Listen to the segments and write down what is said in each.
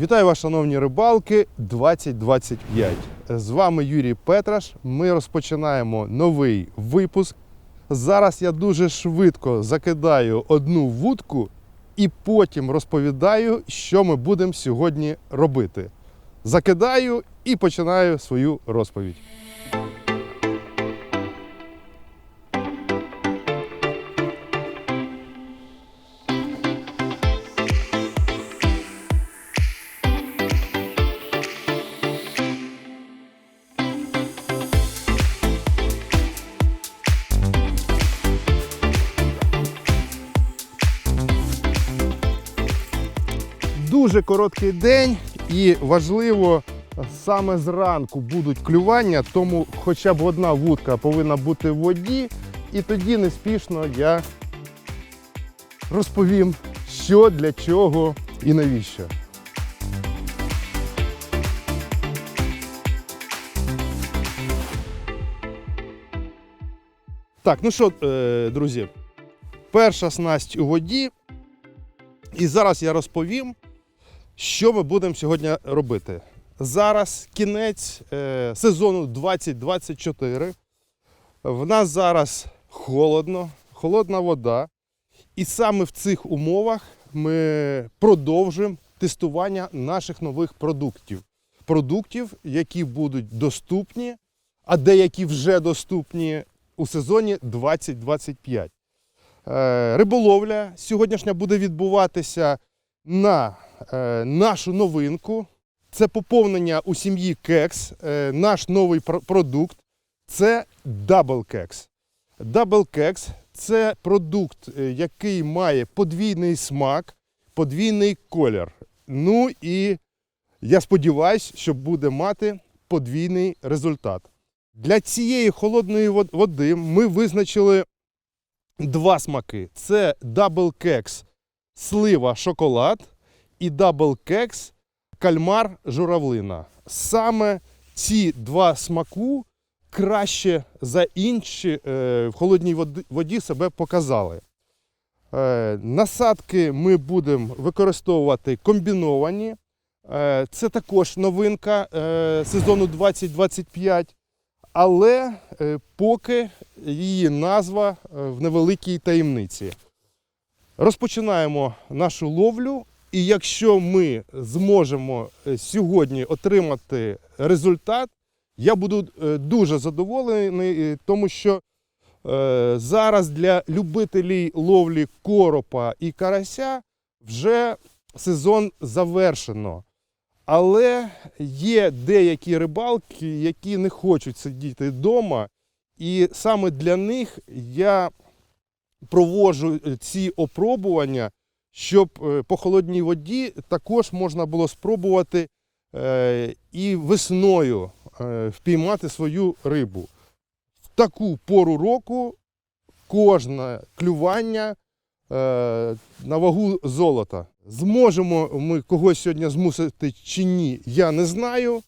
Вітаю вас, шановні рибалки 2025. З вами Юрій Петраш. Ми розпочинаємо новий випуск. Зараз я дуже швидко закидаю одну вудку і потім розповідаю, що ми будемо сьогодні робити. Закидаю і починаю свою розповідь. Дуже короткий день і важливо саме зранку будуть клювання, тому хоча б одна вудка повинна бути в воді, і тоді неспішно я розповім, що для чого і навіщо. Так, ну що, е, друзі, перша снасть у воді. І зараз я розповім, що ми будемо сьогодні робити. Зараз кінець е, сезону 2024. В нас зараз холодно, холодна вода. І саме в цих умовах ми продовжуємо тестування наших нових продуктів. Продуктів, які будуть доступні, а деякі вже доступні у сезоні 2025. Е, Риболовля сьогоднішня буде відбуватися на нашу новинку. Це поповнення у сім'ї кекс. Е, Наш новий пр- продукт це Double Кекс. Double Кекс це продукт, е, який має подвійний смак, подвійний колір. Ну і я сподіваюся, що буде мати подвійний результат. Для цієї холодної води ми визначили два смаки: це Double Кекс слива шоколад і Double Кекс кальмар журавлина. Саме ці два смаку краще за інші е, в холодній воді себе показали. Е, насадки ми будемо використовувати комбіновані. Е, це також новинка сезону 2025, але поки її назва в невеликій таємниці. Розпочинаємо нашу ловлю, і якщо ми зможемо е, сьогодні отримати результат, я буду е, дуже задоволений, е, тому що зараз для любителів ловлі коропа і карася вже сезон завершено. Але є деякі рибалки, які не хочуть сидіти вдома, і саме для них я проводжу ці опробування, щоб е, по холодній воді також можна було спробувати е, і весною е, впіймати свою рибу. В таку пору року кожне клювання на вагу золота. Зможемо ми когось сьогодні змусити чи ні, я не знаю,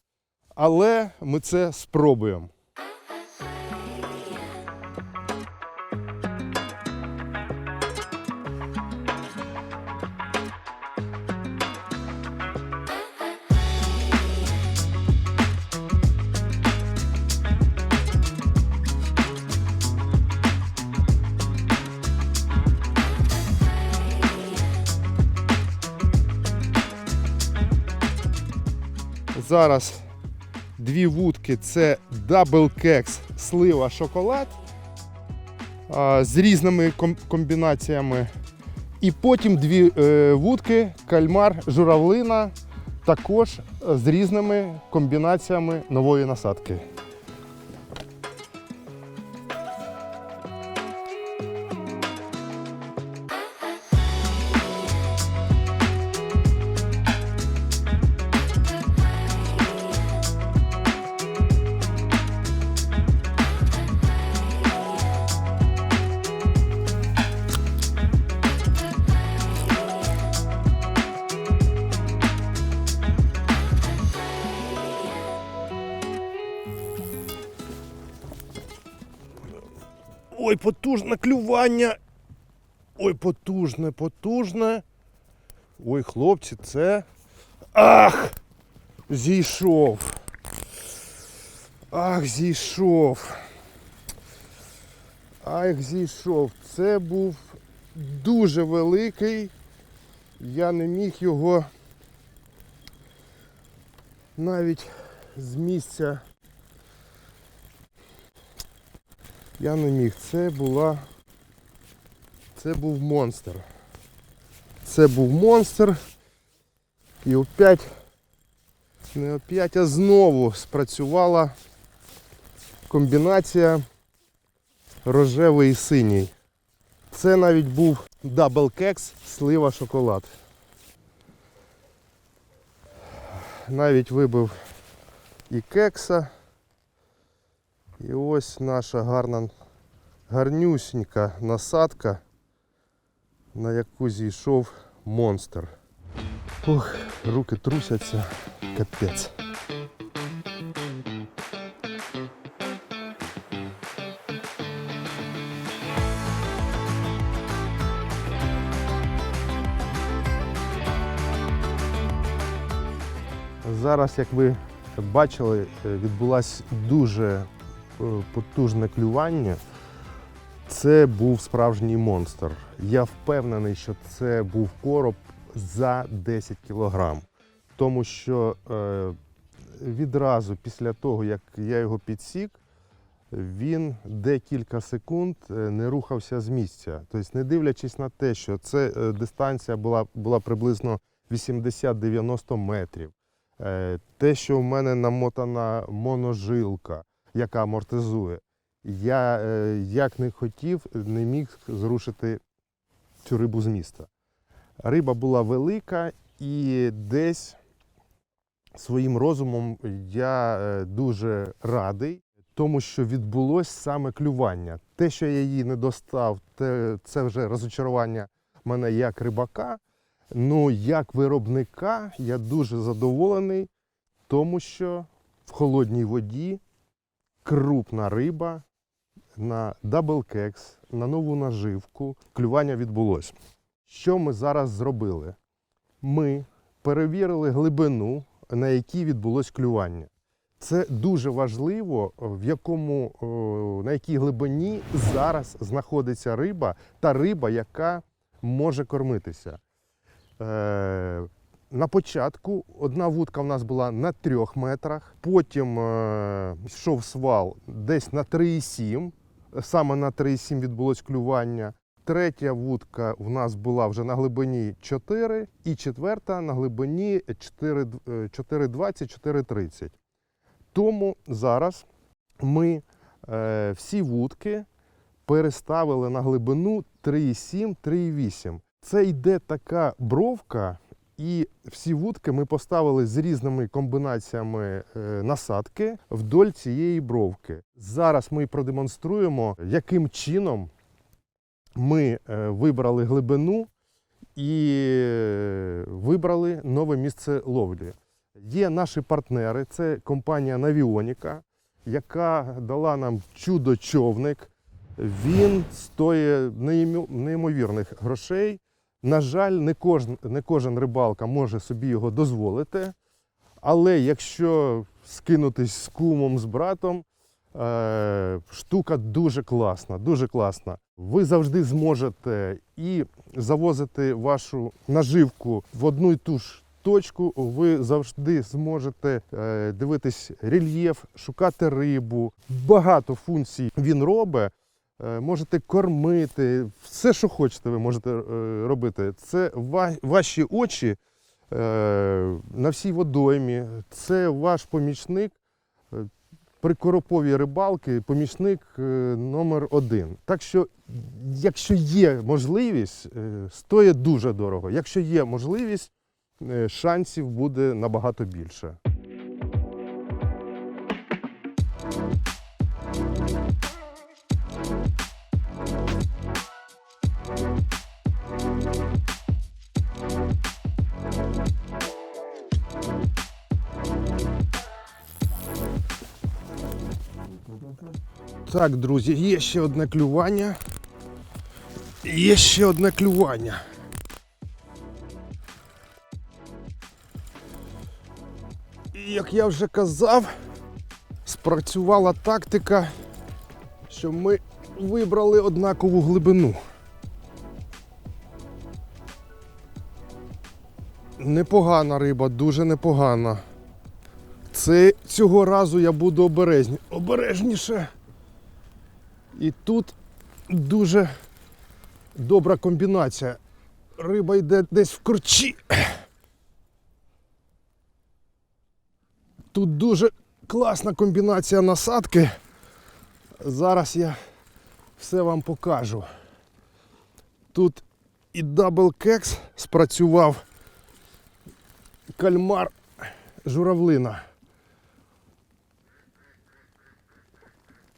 але ми це спробуємо. Зараз дві вудки це Double Кекс слива шоколад з різними комбінаціями. І потім дві е, вудки кальмар журавлина також з різними комбінаціями нової насадки. Ой, потужне клювання. Ой, потужне, потужне. Ой, хлопці, це Ах! Зійшов. Ах, зійшов. Ах, зійшов. Це був дуже великий. Я не міг його навіть з місця. Я не міг. Це була. Це був монстр. Це був монстр. І опять, не опять, а знову спрацювала комбінація рожевий і синій. Це навіть був дабл кекс, слива шоколад. Навіть вибив і кекса. І ось наша гарна, гарнюсінька насадка, на яку зійшов монстр. Ох, руки трусяться, капець. Зараз, як ви бачили, відбулось дуже потужне клювання. Це був справжній монстр. Я впевнений, що це був короб за 10 кілограм. Тому що е, відразу після того, як я його підсік, він декілька секунд е, не рухався з місця. Тобто, не дивлячись на те, що це е, дистанція була, була приблизно 80-90 метрів. Е, Те, що в мене намотана моножилка, яка амортизує, я е, як не хотів, не міг зрушити цю рибу з міста. Риба була велика і десь своїм розумом я е, дуже радий, тому що відбулось саме клювання. Те, що я її не достав, це вже розочарування мене як рибака. Ну, як виробника, я дуже задоволений, тому що в холодній воді крупна риба на даблкекс, на нову наживку клювання відбулось. Що ми зараз зробили? Ми перевірили глибину, на якій відбулось клювання. Це дуже важливо, в якому, на якій глибині зараз знаходиться риба, та риба, яка може кормитися. Е, на початку одна вудка в нас була на 3 метрах, потім е, йшов свал десь на 3,7. Саме на 3,7 відбулось клювання. Третя вудка в нас була вже на глибині 4, і четверта на глибині 4,20-4,30. Тому зараз ми е, всі вудки переставили на глибину 3,7-3,8. Це йде така бровка, і всі вудки ми поставили з різними комбінаціями е, насадки вдоль цієї бровки. Зараз ми продемонструємо, яким чином ми е, вибрали глибину і е, вибрали нове місце ловлі. Є наші партнери, це компанія Навіоніка, яка дала нам чудо-човник. Він стоїть неймовірних грошей. На жаль, не кожен, не кожен рибалка може собі його дозволити. Але якщо скинутись з кумом, з братом, е, штука дуже класна, дуже класна. Ви завжди зможете і завозити вашу наживку в одну і ту ж точку. Ви завжди зможете е, дивитись рельєф, шукати рибу. Багато функцій він робить. Е, Можете кормити, все, що хочете, ви можете е, робити. Це ваші очі е, на всій водоймі. Це ваш помічник при короповій рибалки, помічник номер один. Так що, якщо є можливість, стоїть дуже дорого. Якщо є можливість, шансів буде набагато більше. Так, друзі, є ще одне клювання. Є ще одне клювання. як я вже казав, спрацювала тактика, що ми вибрали однакову глибину. Непогана риба, дуже непогана. Це цього разу я буду обережні, обережніше. І тут дуже добра комбінація. Риба йде десь в корчі. Тут дуже класна комбінація насадки. Зараз я все вам покажу. Тут і дабл кекс спрацював кальмар журавлина.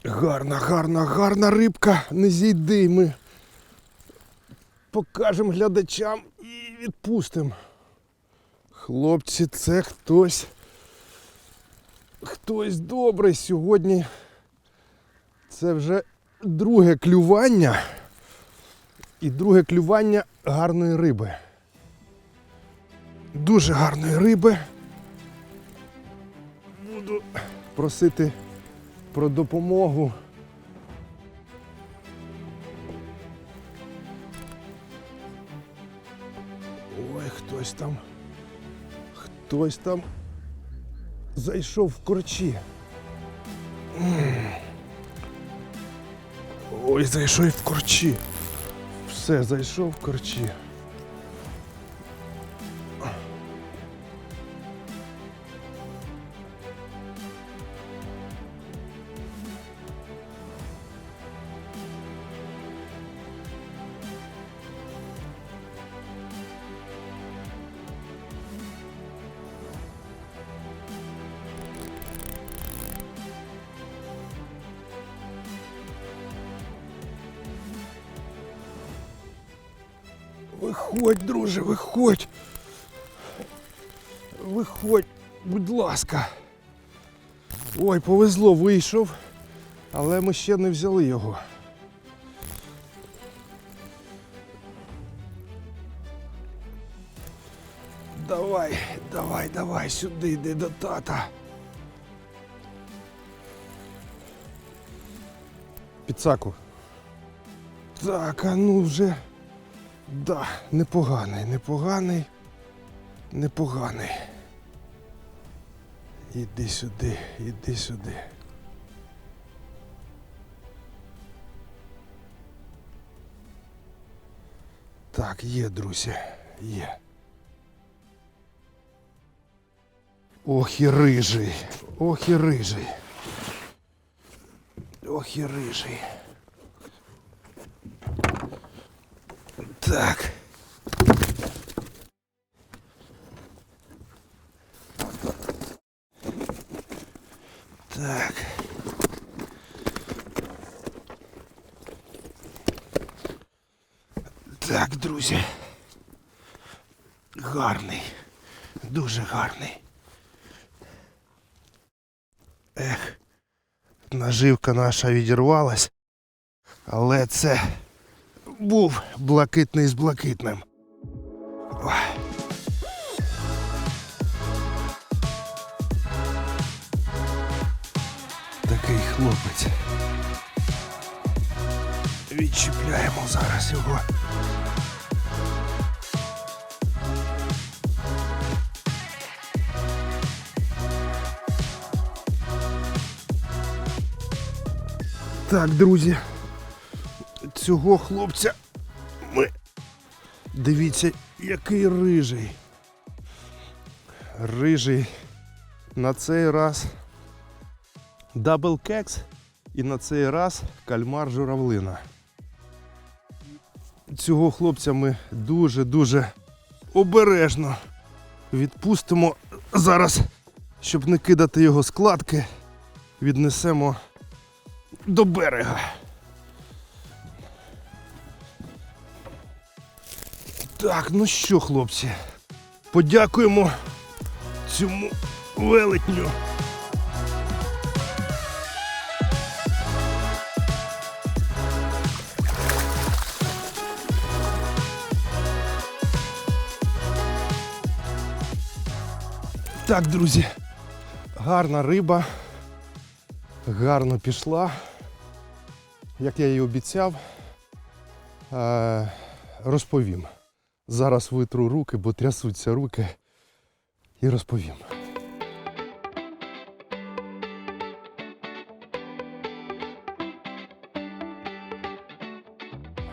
Гарна, гарна, гарна рибка. Не зійди. Ми покажемо глядачам і відпустимо. Хлопці, це хтось. Хтось добрий сьогодні. Це вже друге клювання. І друге клювання гарної риби. Дуже гарної риби. Буду просити про допомогу. Ой, хтось там. Хтось там зайшов в корчі. Ой, зайшов в корчі. Все, зайшов в корчі. Виходь. Виходь, будь ласка. Ой, повезло, вийшов, але ми ще не взяли його. Давай, давай, давай, сюди йди до тата. Підсаку. Так, а ну вже. Да, непоганий, непоганий, непоганий. Іди сюди, іди сюди. Так, є, друзі, є. Ох і рижий, ох і рижий. Ох і рижий. Так. Так. Так, друзі. Гарний. Дуже гарний. Ех, наживка наша відірвалась, але це був блакитний з блакитним. Ой. Такий хлопець. Відчіпляємо зараз його. Так, друзі, цього хлопця ми. Дивіться, який рижий. Рижий. На цей раз дабл кекс і на цей раз кальмар журавлина. Цього хлопця ми дуже-дуже обережно відпустимо зараз, щоб не кидати його складки, віднесемо до берега. Так, ну що, хлопці, подякуємо цьому велетню. Так, друзі, Гарна риба. Гарно пішла. Як я і обіцяв, е, розповім. Зараз витру руки, бо трясуться руки, і розповім.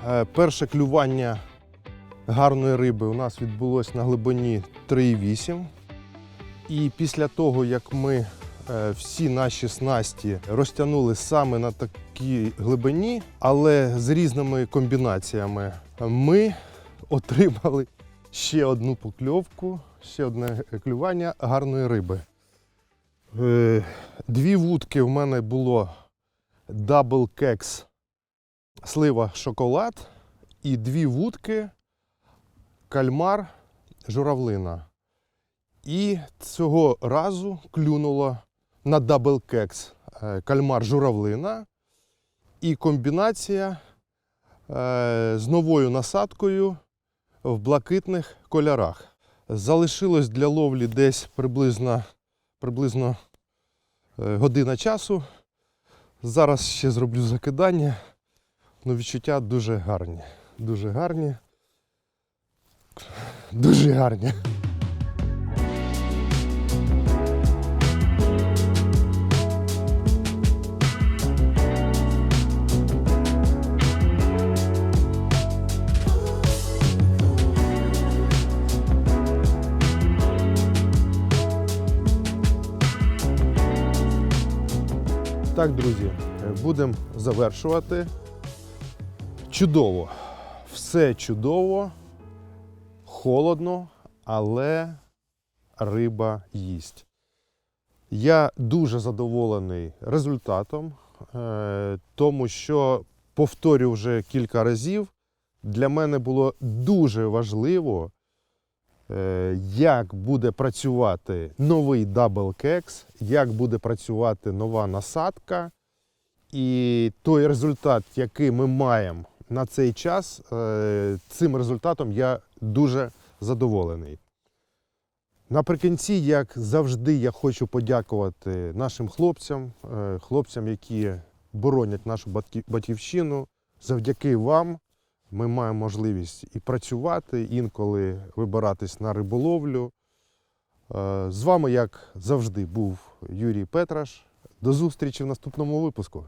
Е, Перше клювання гарної риби у нас відбулось на глибині 3,8. І після того, як ми е, всі наші снасті розтягнули саме на такій глибині, але з різними комбінаціями, ми отримали ще одну покльовку, ще одне клювання гарної риби. Е, Дві вудки в мене було Double Kex слива шоколад і дві вудки кальмар журавлина. І цього разу клюнуло на дабл кекс е, кальмар журавлина і комбінація е, з новою насадкою в блакитних кольорах. Залишилось для ловлі десь приблизно, приблизно е, година часу. Зараз ще зроблю закидання. Ну, відчуття дуже гарні. Дуже гарні. Дуже гарні. Так, друзі, будемо завершувати. Чудово. Все чудово, холодно, але риба їсть. Я дуже задоволений результатом, е, тому що, повторю вже кілька разів, для мене було дуже важливо, як буде працювати новий Kex, як буде працювати нова насадка. І той результат, який ми маємо на цей час, е, цим результатом я дуже задоволений. Наприкінці, як завжди, я хочу подякувати нашим хлопцям, е, хлопцям, які боронять нашу батьківщину. Завдяки вам ми маємо можливість і працювати, інколи вибиратись на риболовлю. Е, З вами, як завжди, був Юрій Петраш. До зустрічі в наступному випуску.